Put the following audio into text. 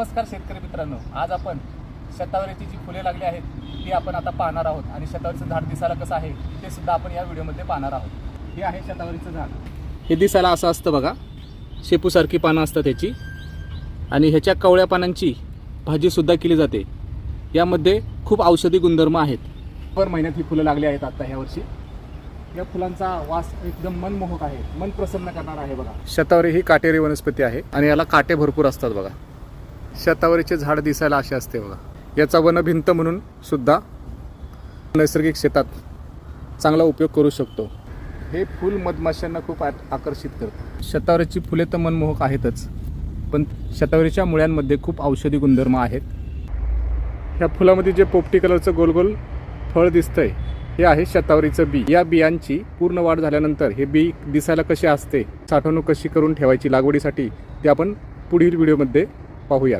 नमस्कार शेतकरी मित्रांनो. आज आपण शतावरीची जी फुले लागली आहेत ती आपण आता पाहणार आहोत. आणि शतावरीचं झाड दिसायला कसं आहे ते सुद्धा आपण या व्हिडिओमध्ये पाहणार आहोत. हे आहे शतावरीचं झाड. हे दिसायला असं असतं बघा. शेपूसारखी पानं असतात ह्याची. आणि ह्याच्या कवळ्या पानांची भाजीसुद्धा केली जाते. यामध्ये खूप औषधी गुणधर्म आहेत. पर महिन्यात ही फुलं लागली आहेत आता ह्या वर्षी. या फुलांचा वास एकदम मनमोहक आहे. मन प्रसन्न करणार आहे बघा. शतावरी ही काटेरी वनस्पती आहे. आणि याला काटे भरपूर असतात बघा. शतावरीचे झाड दिसायला असे असते बघा. याचा वनभिंत म्हणून सुद्धा नैसर्गिक शेतात चांगला उपयोग करू शकतो. हे फूल मधमाशांना खूप आकर्षित करतं. शतावरीची फुले तर मनमोहक आहेतच पण शतावरीच्या मुळ्यांमध्ये खूप औषधी गुणधर्म आहेत. ह्या फुलामध्ये जे पोपटी कलरचं गोल गोल फळ दिसतंय हे आहे शतावरीचं बी. या बियांची पूर्ण वाढ झाल्यानंतर हे बी दिसायला कसे असते साठवणूक कशी करून ठेवायची लागवडीसाठी ते आपण पुढील व्हिडिओमध्ये pahuyan.